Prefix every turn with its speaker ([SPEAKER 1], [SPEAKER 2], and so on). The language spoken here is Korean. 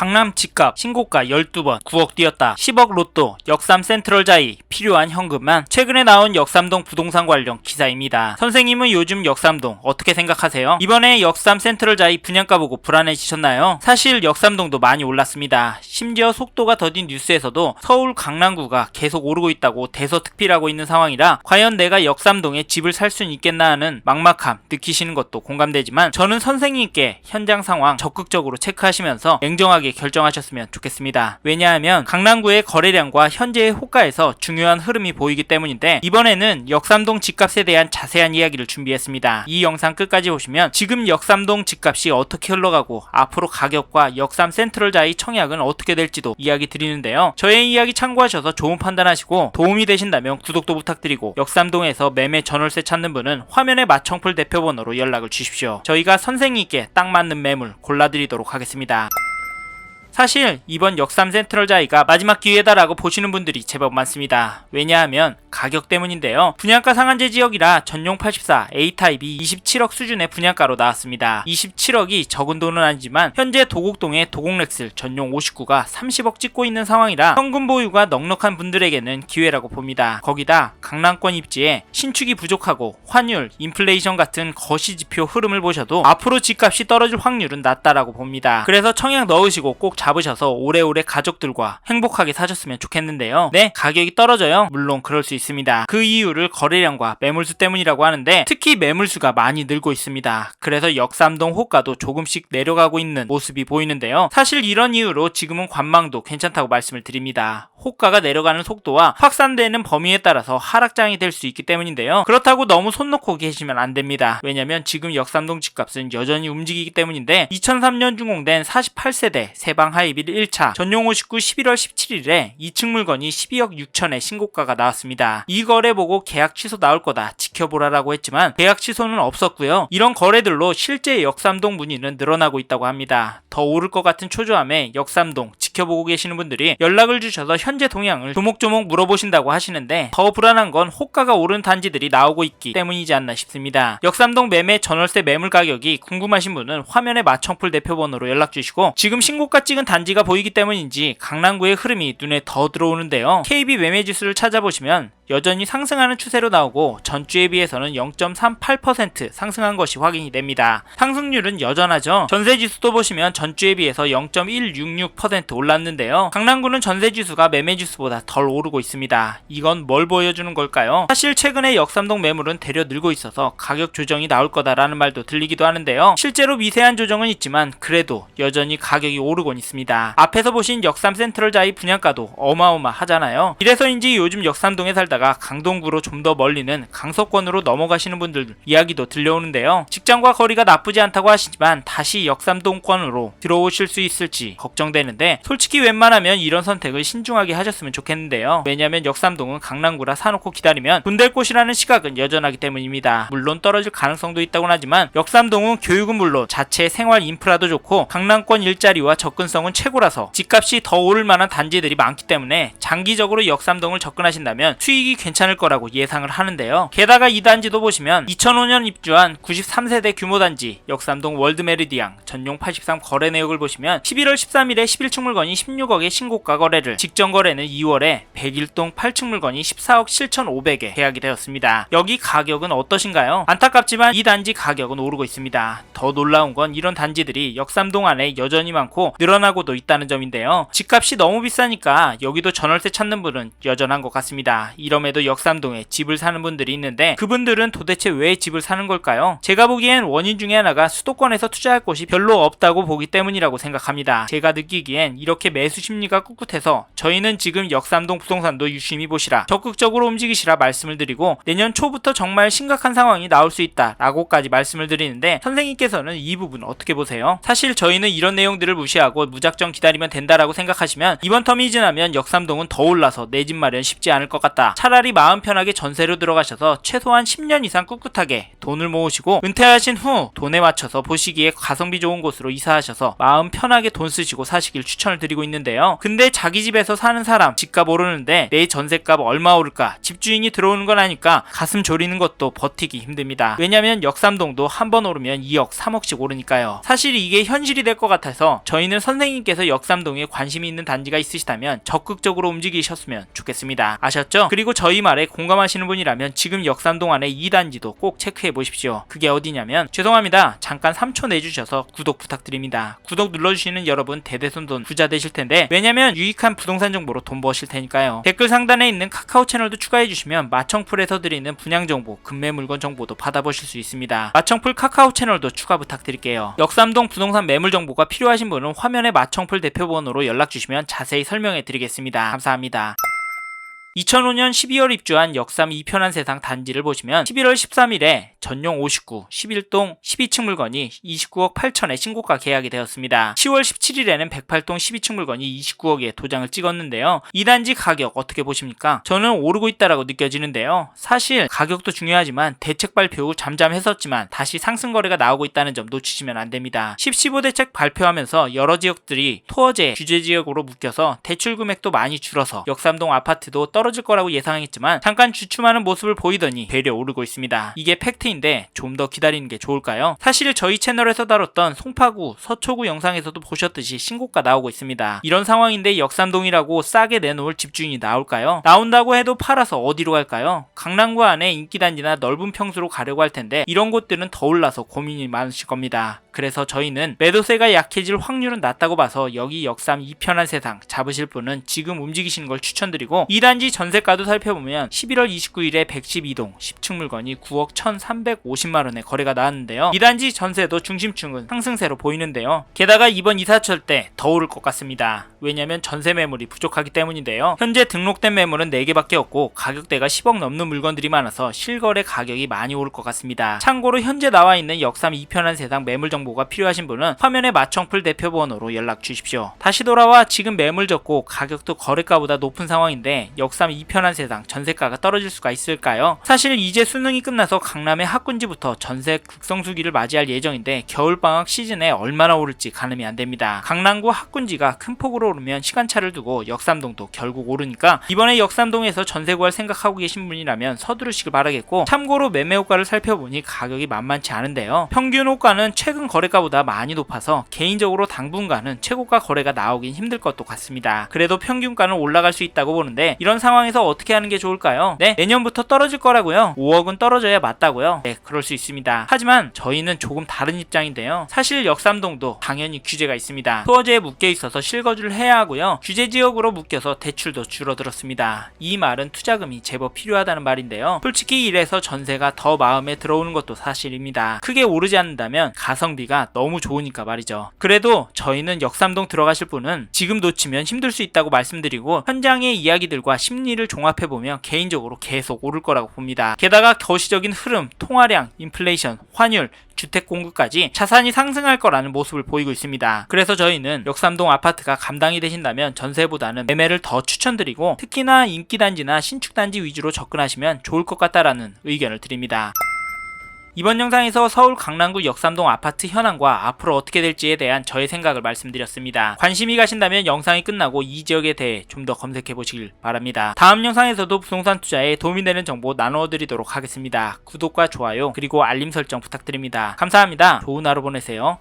[SPEAKER 1] 강남 집값 신고가 12번 9억 뛰었다 10억 로또 역삼 센트럴 자이 필요한 현금만 최근에 나온 역삼동 부동산 관련 기사입니다 선생님은 요즘 역삼동 어떻게 생각하세요? 이번에 역삼 센트럴 자이 분양가 보고 불안해지셨나요? 사실 역삼동도 많이 올랐습니다 심지어 속도가 더딘 뉴스에서도 서울 강남구가 계속 오르고 있다고 대서특필하고 있는 상황이라 과연 내가 역삼동에 집을 살 수는 있겠나 하는 막막함 느끼시는 것도 공감되지만 저는 선생님께 현장 상황 적극적으로 체크하시면서 냉정하게 결정하셨으면 좋겠습니다. 왜냐하면 강남구의 거래량과 현재의 호가에서 중요한 흐름이 보이기 때문인데 이번에는 역삼동 집값에 대한 자세한 이야기를 준비했습니다. 이 영상 끝까지 보시면 지금 역삼동 집값이 어떻게 흘러가고 앞으로 가격과 역삼 센트럴 자이 청약은 어떻게 될지도 이야기 드리는데요. 저의 이야기 참고하셔서 좋은 판단하시고 도움이 되신다면 구독도 부탁드리고 역삼동에서 매매 전월세 찾는 분은 화면에 마청풀 대표번호로 연락을 주십시오. 저희가 선생님께 딱 맞는 매물 골라드리도록 하겠습니다. 사실 이번 역삼 센트럴 자이가 마지막 기회다라고 보시는 분들이 제법 많습니다. 왜냐하면 가격 때문인데요. 분양가 상한제 지역이라 전용 84 A타입이 27억 수준의 분양가로 나왔습니다. 27억이 적은 돈은 아니지만 현재 도곡동의 도곡렉슬 전용 59가 30억 찍고 있는 상황이라 현금 보유가 넉넉한 분들에게는 기회라고 봅니다. 거기다 강남권 입지에 신축이 부족하고 환율, 인플레이션 같은 거시 지표 흐름을 보셔도 앞으로 집값이 떨어질 확률은 낮다라고 봅니다. 그래서 청약 넣으시고 꼭 잡으셔서 오래오래 가족들과 행복하게 사셨으면 좋겠는데요. 네, 가격이 떨어져요. 물론 그럴 수 있습니다. 그 이유를 거래량과 매물수 때문이라고 하는데 특히 매물수가 많이 늘고 있습니다. 그래서 역삼동 호가도 조금씩 내려가고 있는 모습이 보이는데요. 사실 이런 이유로 지금은 관망도 괜찮다고 말씀을 드립니다. 호가가 내려가는 속도와 확산되는 범위에 따라서 하락장이 될 수 있기 때문인데요. 그렇다고 너무 손 놓고 계시면 안 됩니다. 왜냐면 지금 역삼동 집값은 여전히 움직이기 때문인데 2003년 준공된 48세대 세방 하이빌 1차 전용 59 11월 17일에 2층 물건이 12억 6천에 신고가가 나왔습니다. 이 거래 보고 계약 취소 나올 거다 지켜보라라고 했지만 계약 취소는 없었고요. 이런 거래들로 실제 역삼동 문의는 늘어나고 있다고 합니다. 더 오를 것 같은 초조함에 역삼동 지켜보고 계시는 분들이 연락을 주셔서 현재 동향을 조목조목 물어보신다고 하시는데 더 불안한 건 호가가 오른 단지들이 나오고 있기 때문이지 않나 싶습니다. 역삼동 매매 전월세 매물 가격이 궁금하신 분은 화면에 마청풀 대표번호로 연락 주시고 지금 신고가 찍은 단지가 보이기 때문인지 강남구의 흐름이 눈에 더 들어오는데요. KB 매매 지수를 찾아보시면 여전히 상승하는 추세로 나오고 전주에 비해서는 0.38% 상승한 것이 확인이 됩니다. 상승률은 여전하죠. 전세 지수도 보시면 전주에 비해서 0.166% 올랐는데요. 강남구는 전세 지수가 매매 지수보다 덜 오르고 있습니다. 이건 뭘 보여주는 걸까요? 사실 최근에 역삼동 매물은 대려 늘고 있어서 가격 조정이 나올 거다라는 말도 들리기도 하는데요. 실제로 미세한 조정은 있지만 그래도 여전히 가격이 오르곤 있습니다. 앞에서 보신 역삼 센트럴 자이 분양가도 어마어마하잖아요. 이래서인지 요즘 역삼동에 살다가 강동구로 좀 더 멀리는 강서권으로 넘어가시는 분들 이야기도 들려오는데요. 직장과 거리가 나쁘지 않다고 하시지만 다시 역삼동권으로 들어오실 수 있을지 걱정되는데 솔직히 웬만하면 이런 선택을 신중하게 하셨으면 좋겠는데요. 왜냐면 역삼동은 강남구라 사놓고 기다리면 돈 될 곳이라는 시각은 여전하기 때문입니다. 물론 떨어질 가능성도 있다곤 하지만 역삼동은 교육은 물론 자체 생활 인프라도 좋고 강남권 일자리와 접근성은 최고라서 집값이 더 오를 만한 단지들이 많기 때문에 장기적으로 역삼동을 접근하신다면 수익이 괜찮을 거라고 예상을 하는데요. 게다가 이 단지도 보시면 2005년 입주한 93세대 규모 단지 역삼동 월드메리디앙 전용 83 거래 내역을 보시면 11월 13일에 11층 물건 이 16억의 신고가 거래를 직전 거래는 2월에 101동 8층 물건이 14억 7,500에 계약이 되었습니다. 여기 가격은 어떠신가요? 안타깝지만 이 단지 가격은 오르고 있습니다. 더 놀라운 건 이런 단지들이 역삼동 안에 여전히 많고 늘어나고도 있다는 점인데요. 집값이 너무 비싸니까 여기도 전월세 찾는 분은 여전한 것 같습니다. 이럼에도 역삼동에 집을 사는 분들이 있는데 그분들은 도대체 왜 집을 사는 걸까요? 제가 보기엔 원인 중에 하나가 수도권에서 투자할 곳이 별로 없다고 보기 때문이라고 생각합니다. 제가 느끼기엔 이렇게 매수 심리가 꿋꿋해서 저희는 지금 역삼동 부동산도 유심히 보시라 적극적으로 움직이시라 말씀을 드리고 내년 초부터 정말 심각한 상황이 나올 수 있다 라고까지 말씀을 드리는데 선생님께서는 이 부분 어떻게 보세요? 사실 저희는 이런 내용들을 무시하고 무작정 기다리면 된다라고 생각하시면 이번 텀이 지나면 역삼동은 더 올라서 내 집 마련 쉽지 않을 것 같다. 차라리 마음 편하게 전세로 들어가셔서 최소한 10년 이상 꿋꿋하게 돈을 모으시고 은퇴하신 후 돈에 맞춰서 보시기에 가성비 좋은 곳으로 이사하셔서 마음 편하게 돈 쓰시고 사시길 추천을 드리고 있는데요. 근데 자기 집에서 사는 사람 집값 오르는데 내 전세값 얼마 오를까 집주인이 들어오는 건 아니까 가슴 졸이는 것도 버티기 힘듭니다. 왜냐면 역삼동도 한 번 오르면 2억 3억씩 오르니까요. 사실 이게 현실이 될 것 같아서 저희는 선생님께서 역삼동에 관심이 있는 단지가 있으시다면 적극적으로 움직이셨으면 좋겠습니다. 아셨죠? 그리고 저희 말에 공감하시는 분이라면 지금 역삼동 안에 이 단지도 꼭 체크해 보십시오. 그게 어디냐면 죄송합니다. 잠깐 3초 내주셔서 구독 부탁드립니다. 구독 눌러주시는 여러분 대대손손 부자 되실 텐데 왜냐면 유익한 부동산 정보로 돈 버실 테니까요. 댓글 상단에 있는 카카오 채널도 추가해 주시면 마청풀에서 드리는 분양 정보, 금매 물건 정보도 받아보실 수 있습니다. 마청풀 카카오 채널도 추가 부탁드릴게요. 역삼동 부동산 매물 정보가 필요하신 분은 화면에 마청풀 대표 번호로 연락 주시면 자세히 설명해 드리겠습니다. 감사합니다. 2005년 12월 입주한 역삼 2편한 세상 단지를 보시면 11월 13일에 전용 59, 11동 12층 물건이 29억 8천에 신고가 계약이 되었습니다. 10월 17일에는 108동 12층 물건이 29억에 도장을 찍었는데요. 이 단지 가격 어떻게 보십니까? 저는 오르고 있다라고 느껴지는데요. 사실 가격도 중요하지만 대책 발표 후 잠잠했었지만 다시 상승 거래가 나오고 있다는 점 놓치시면 안 됩니다. 10, 15 대책 발표하면서 여러 지역들이 토어제 규제 지역으로 묶여서 대출 금액도 많이 줄어서 역삼동 아파트도 떨 어질 거라고 예상했지만 잠깐 주춤하는 모습을 보이더니 배려 오르고 있습니다. 이게 팩트인데 좀 더 기다리는 게 좋을까요? 사실 저희 채널에서 다뤘던 송파구, 서초구 영상에서도 보셨듯이 신고가 나오고 있습니다. 이런 상황인데 역삼동이라고 싸게 내놓을 집주인이 나올까요? 나온다고 해도 팔아서 어디로 갈까요? 강남구 안에 인기단지나 넓은 평수로 가려고 할 텐데 이런 곳들은 더 올라서 고민이 많으실 겁니다. 그래서 저희는 매도세가 약해질 확률은 낮다고 봐서 여기 역삼 2편한 세상 잡으실 분은 지금 움직이시는 걸 추천드리고 이 단지 전세가도 살펴보면 11월 29일에 112동 10층 물건이 9억 1,350만 원에 거래가 나왔는데요. 이 단지 전세도 중심층은 상승세로 보이는데요. 게다가 이번 이사철 때 더 오를 것 같습니다. 왜냐면 전세 매물이 부족하기 때문인데요. 현재 등록된 매물은 4개밖에 없고 가격대가 10억 넘는 물건들이 많아서 실거래 가격이 많이 오를 것 같습니다. 참고로 현재 나와 있는 역삼 2편한 세상 매물 정보가 필요하신 분은 화면에 마청풀 대표 번호로 연락 주십시오. 다시 돌아와 지금 매물 적고 가격도 거래가보다 높은 상황인데 역삼 2편한 세상 전세가가 떨어질 수가 있을까요? 사실 이제 수능이 끝나서 강남의 학군지부터 전세 극성수기를 맞이할 예정인데 겨울방학 시즌에 얼마나 오를지 가늠이 안 됩니다. 강남구 학군지가 큰 폭으로 오르면 시간차를 두고 역삼동도 결국 오르니까 이번에 역삼동에서 전세 구할 생각하고 계신 분이라면 서두르시길 바라겠고 참고로 매매 호가를 살펴보니 가격이 만만치 않은데요. 평균 호가는 최근 거래가보다 많이 높아서 개인적으로 당분간은 최고가 거래가 나오긴 힘들 것도 같습니다. 그래도 평균가는 올라갈 수 있다고 보는데 이런 상황 에서 어떻게 하는 게 좋을까요? 네, 내년부터 떨어질 거라고요. 5억은 떨어져야 맞다고요. 네, 그럴 수 있습니다. 하지만 저희는 조금 다른 입장인데요. 사실 역삼동도 당연히 규제가 있습니다. 토어제에 묶여 있어서 실거주를 해야 하고요. 규제 지역으로 묶여서 대출도 줄어들었습니다. 이 말은 투자금이 제법 필요하다는 말인데요. 솔직히 이래서 전세가 더 마음에 들어오는 것도 사실입니다. 크게 오르지 않는다면 가성비가 너무 좋으니까 말이죠. 그래도 저희는 역삼동 들어가실 분은 지금 놓치면 힘들 수 있다고 말씀드리고 현장의 이야기들과 심리를 종합해보면 개인적으로 계속 오를 거라고 봅니다. 게다가 거시적인 흐름, 통화량, 인플레이션, 환율, 주택 공급까지 자산이 상승할 거라는 모습을 보이고 있습니다. 그래서 저희는 역삼동 아파트가 감당이 되신다면 전세보다는 매매를 더 추천드리고 특히나 인기단지나 신축단지 위주로 접근하시면 좋을 것 같다라는 의견을 드립니다. 이번 영상에서 서울 강남구 역삼동 아파트 현황과 앞으로 어떻게 될지에 대한 저의 생각을 말씀드렸습니다. 관심이 가신다면 영상이 끝나고 이 지역에 대해 좀 더 검색해 보시길 바랍니다. 다음 영상에서도 부동산 투자에 도움이 되는 정보 나누어 드리도록 하겠습니다. 구독과 좋아요 그리고 알림 설정 부탁드립니다. 감사합니다. 좋은 하루 보내세요.